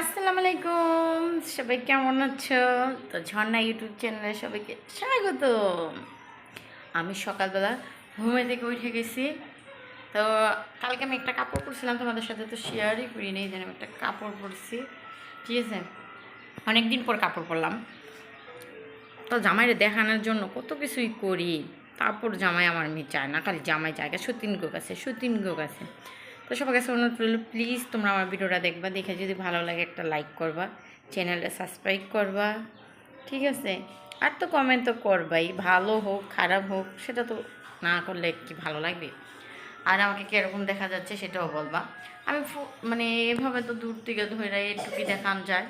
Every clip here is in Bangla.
আসসালামু আলাইকুম। সবাই কেমন আছো? তো ঝর্ণা ইউটিউব চ্যানেলে সবাইকে স্বাগত আমি সকালবেলা ঘুমে থেকে উঠে গেছি। তো কালকে আমি একটা কাপড় পরছিলাম, তোমাদের সাথে তো শেয়ারই করি নেই যেন একটা কাপড় পরছি। ঠিক আছে? অনেক দিন পর কাপড় পরলাম। তো জামাইরে দেখানোর জন্য কত কিছুই করি। তারপর জামাই আমার মেয়ে চায় না, খালি জামাই জায়গা সতীন গো কাছে, সতীন গো কাছে। তো সবার কাছে অনুরোধ রইল প্লিজ তোমরা আমার ভিডিওটা দেখবা, দেখে যদি ভালো লাগে একটা লাইক করবা চ্যানেলটা সাবস্ক্রাইব করবা, ঠিক আছে? আর তো কমেন্ট তো করবাই, ভালো হোক, খারাপ হোক, সেটা তো না করলে কি ভালো লাগবে? আর আমাকে কীরকম দেখা যাচ্ছে সেটাও বলবা। আমি মানে এভাবে তো দূর থেকে ধরে এটুকুই দেখানো যায়,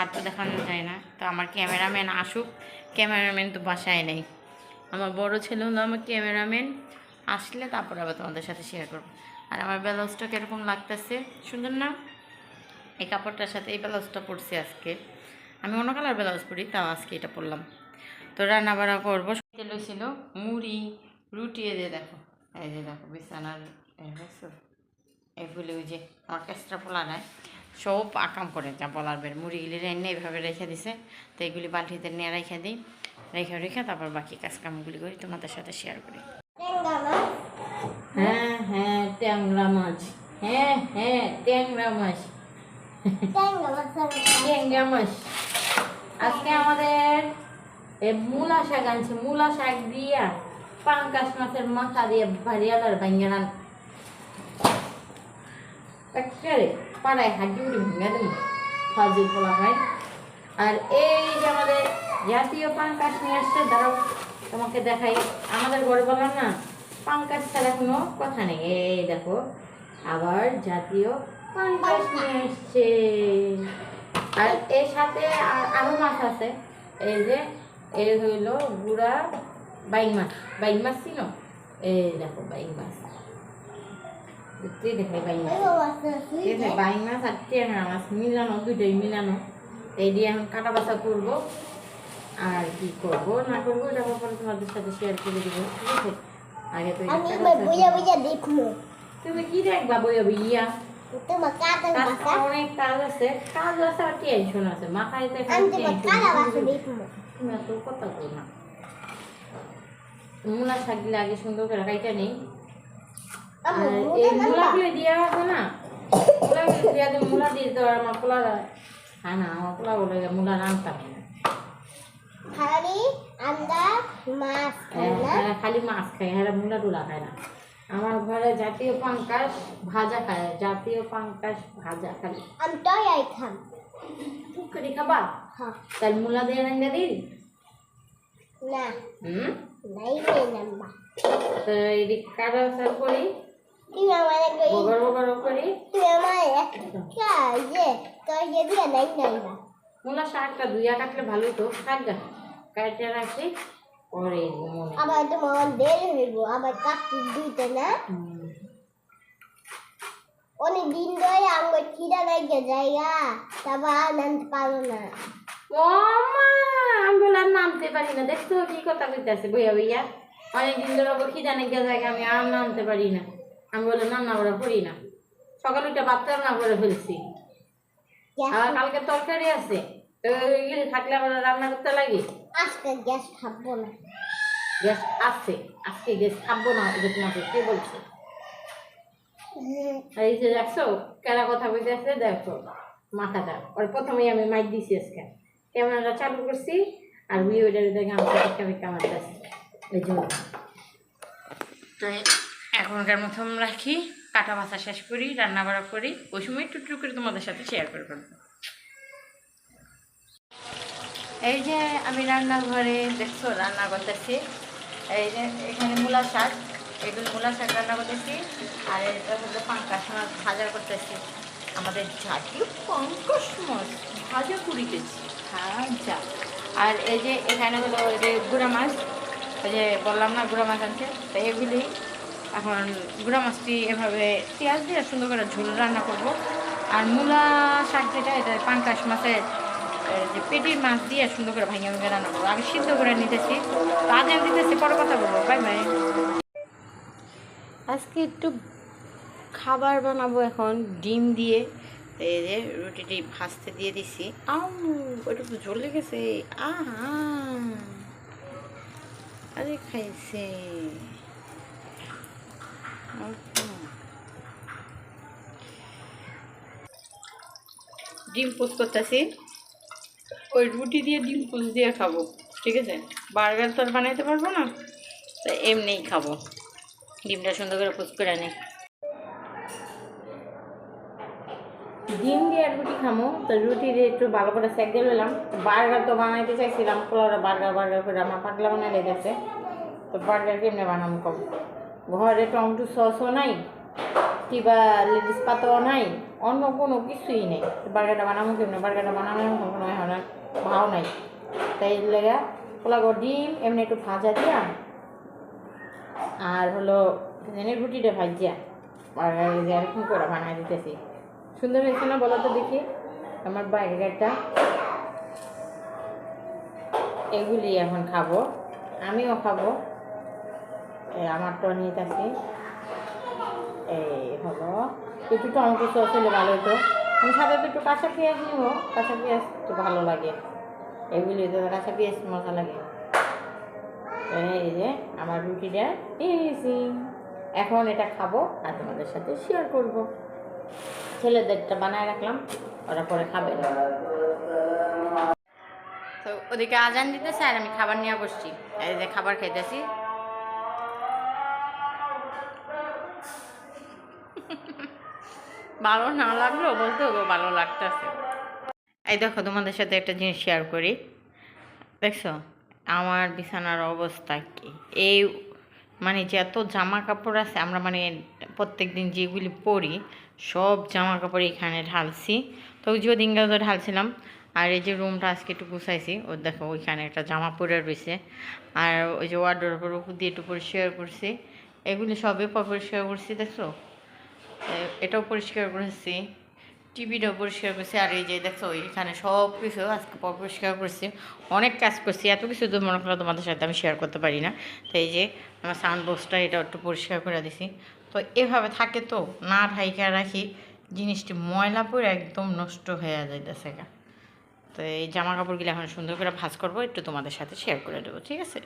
আর তো দেখানো যায় না। তো আমার ক্যামেরাম্যান আসুক, ক্যামেরাম্যান তো বাসায় নেই। আমার বড় ছেলে হলো আমার ক্যামেরাম্যান, আসলে তারপর আবার তোমাদের সাথে শেয়ার করব। আর আমার ব্লাউজটা কীরকম লাগতেছে? সুন্দর না? এই কাপড়টার সাথে এই ব্লাউজটা পরছি আজকে। আমি অন্য কালার ব্লাউজ পরি, তাও আজকে এটা পরলাম। তো রান্না বান্না করব। তেল ছিল মুড়ি, রুটি যে দেখো, এই যে দেখো, বিছানার এগুলি ওই যে আমার কেসটা পোলা নেয় সব আকাম করে যা বলার বের। মুড়িগুলি এনে এইভাবে রেখে দিছে, তো এগুলি বালতিতে নিয়ে রেখে দিই। রেখে রেখে তারপর বাকি কাজকামগুলি করি, তোমাদের সাথে শেয়ার করি। হ্যাঁ হ্যাঁ ট্যাংরা মাছ। হ্যাঁ হ্যাঁ ট্যাংরা মাছ। ট্যাংরা মাছ আজকে আমাদের মূলা শাক আনছে মূলা শাক দিয়া পাঙ্কাশ মাছের মাথা দিয়ে ভারিয়ালার একেবারে পাড়ায় হাড্ডি উড়ি ভেঙে দেবো। ফাজিল পোলা হয় আর এই যে আমাদের জাতীয় পাঙ্কাশ নিয়ে আসছে দাঁড়াও তোমাকে দেখাই। আমাদের ঘরে বললাম না পাঙ্কাশ ছাড়া কোনো কথা নেই। এই দেখো আবার জাতীয় পাঙ্কাশ নিয়ে এসছে। আর এর সাথে আর আরও মাছ আছে। এই যে এই হইল গুড়া বাইং মাছ। বাইং মাছ ছিল? এই দেখো বাইং মাছ। দেখতে দেখাই মাছ। এই মাছ আর ট্যাংরা মাছ মিলানো দুইটাই মিলানো। এই দিয়ে এখন কাটা বাছা করব। আর কি করব না করব এটা তোমাদের সাথে শেয়ার করে দিব। ঠিক আছে? আগে তো আমি করব। বুঝে দেখব। তুমি কি দেখবা বইয়া বইয়া? তোমার কাটার কাজ অনেক কাজ আছে। কাজ আছে আর টেনশন আছে। মাথায় তো আমি তোমার কাটা বাসা দেখব। তুমি এত কথা বল না। মূলা শাক আগে সুন্দর করে কাইটা নেই। এই মুদা মূলা নাম্বা গুলো দিয়া আছে না? মূলা দিয়া দিয়ে মূলা দিয়ে তো আমার পোলা হ্যাঁ না আমার পোলা বলে মূলা রান্তা খালি আমরা মাছ না। হ্যাঁ খালি মাছ খায় হ্যাঁ মূলা টুলা খায় না। আমার ঘরে জাতীয় পাঙ্কাশ ভাজা খায় জাতীয় পাঙ্কাশ ভাজা খালি। আমি খাম পুকুরি খাবা? হ্যাঁ। তাহলে মূলা দিয়ে রান্না দিই না। হুম? নাই রে নাম্বা তো এই কাটা সার করি। তুমি আমার বগর বগর করি। তুমি আমার একটা তোর দিয়ে নাই নাম্বা শাকটা ধুইয়া কাটলে ভালো তো। শাকটা কাটে রাখি। আবার তোমার দেরি হইব আবার না? অনেক দিন ধরে আমার খিদা লাগে জায়গা তারপর আর নামতে পারো না। ও মা আমি বললাম নামতে পারি না দেখছ কি কথা কইতেছে বইয়া বইয়া? অনেকদিন ধরে ওকে খিদা জায়গা আমি আর নামতে পারি না। আমি বললাম রান্না করা করি না। সকালে উঠে ভাত রান্না করে ফেলছি। আর কালকে তরকারি আছে। তো থাকলে আবার রান্না করতে লাগে? আজকে গ্যাস খাব না। গ্যাস আছে আজকে গ্যাস খাব না এটা তোমাকে কে বলছে? এই যে দেখছ কেনা কথা বলতেছে দেখো মাথাটা। ওর প্রথমেই আমি মাইক দিছি আজকে। ক্যামেরাটা চালু করছি আর ভিডিওটা দেখে আমার একটা ভিক্ষা মারতেছে এই জন্য তো এখনকার মতন রাখি কাটা বাছা শেষ করি রান্না বাড়া করি। ওই সময় একটু একটু করে তোমাদের সাথে শেয়ার করে ফেলব এই যে আমি রান্নাঘরে দেখছ, রান্না করতেছি। এই যে এখানে মূলা শাক এগুলো মূলা শাক রান্না করতেছি। আর এটা হলো পাঙ্কাশ মাছ ভাজা করতেছি। আমাদের জাতীয় পঙ্কজ মাছ, ভাজা গেছি ভাজা। আর এই যে এখানে হলো ওই যে গুঁড়া মাছ ওই যে বললাম না গুঁড়া মাছ আনছে, তো এগুলি এখন গুঁড়া মাছটি এভাবে পেঁয়াজ দিয়ে সুন্দর করে ঝোল রান্না করব। আর মূলা শাক যেটা, এটা পাঙ্কাশ মাছের যে পেটির মাছ দিয়ে সুন্দর করে ভাঙিয়ে ভাঙিয়ে রান্না করব। আগে সিদ্ধ করে নিতেছি। আমি দিতেছি, পরে কথা বলব। Bye bye. আজকে একটু খাবার বানাবো এখন, ডিম দিয়ে। এই যে রুটিটি ভাজতে দিয়ে দিছি। আউ, ওটা তো জ্বলে গেছে। আরে খাইছে। ডিম পোস্ট করতেছি। ওই রুটি দিয়ে ডিম পোস্ট দিয়ে খাব, ঠিক আছে? বার্গার তো আর বানাইতে পারব না তাই এমনিই খাব। ডিমটা সুন্দর করে পোস্ট করে আনি। ডিম দিয়ে আর রুটি খামো, তো রুটি দিয়ে একটু ভালো করে সেক দিয়ে নিলাম। বার্গার তো বানাইতে চাইছিলাম, পোলাওটা বার্গার বার্গার করে আমার পাগলা বানাই লেগেছে তো বার্গার কেমনে বানাবো কম? ঘরে টমেটো সসও নাই, কিবা লেডিস পাতাও নাই, অন্য কোনো কিছুই নেই। তো বার্গারটা বানাবো কেমনে? বার্গারটা বানানো কোনো এখন আর ভাও নাই। তাই লেগা পোলাগো ডিম, এমনি একটু ভাজা দিয়া, আর হলো জানি রুটিটা ভাজিয়া। যে এরকম করে বানাই দিতেছি। সুন্দর হয়েছে না বলো তো দেখি। আমার বার্গারটা এগুলি এখন খাব। আমিও খাব। আমার তো নিতেছি এই হলো। একটু টমেটো সস হলে ভালো হতো। আমি তো একটু কাঁচা পেঁয়াজ নিব। কাঁচা পেঁয়াজ একটু ভালো লাগে। এগুলি তো কাঁচা পেঁয়াজ, মজা লাগে। এই যে আমার রুটিটা ইজি এখন এটা খাব আর তোমাদের সাথে শেয়ার করব। ছেলেদেরটা বানায় রাখলাম, ওরা পরে খাবে। তো ওদিকে আজান দিতেছে আর আমি খাবার নিয়ে বসছি। এই যে খাবার খাইতেছি। ভালো না লাগল বলতে হবে ভালো লাগতেছে। এই দেখো, তোমাদের সাথে একটা জিনিস শেয়ার করি। দেখছ, আমার বিছানার অবস্থা কি? এই মানে যত জামা কাপড় আছে, আমরা মানে প্রত্যেক দিন যেগুলি পরি, সব জামা কাপড় এখানে ঢালছি। তো যে দিনটা তো ঢালছিলাম, আর এই যে রুমটা আজকে একটু গুছাইছি, ও দেখো ওইখানে একটা জামা পরে রয়েছে। আর ওই যে ওয়ার্ডের উপর দিয়ে একটু পরিষ্কার করছি, এগুলি সবই পরিষ্কার করছি, দেখছ? এটাও পরিষ্কার করেছি, টিভিটাও পরিষ্কার করছি, আর এই যে দেখো, এখানে সব কিছু আজকে পরিষ্কার করছি। অনেক কাজ করছি, এত কিছু তো মনে করো তোমাদের সাথে আমি শেয়ার করতে পারি না। তো এই যে আমার সাউন্ড বক্সটা এটা একটু পরিষ্কার করে দিছি। তো এভাবে থাকে তো, না ঢাইকা রাখি, জিনিসটি ময়লা পরে একদম নষ্ট হয়ে যাইতেছে গা। তো এই জামা কাপড়গুলো এখন সুন্দর করে ভাঁজ করব, একটু তোমাদের সাথে শেয়ার করে দেবো, ঠিক আছে?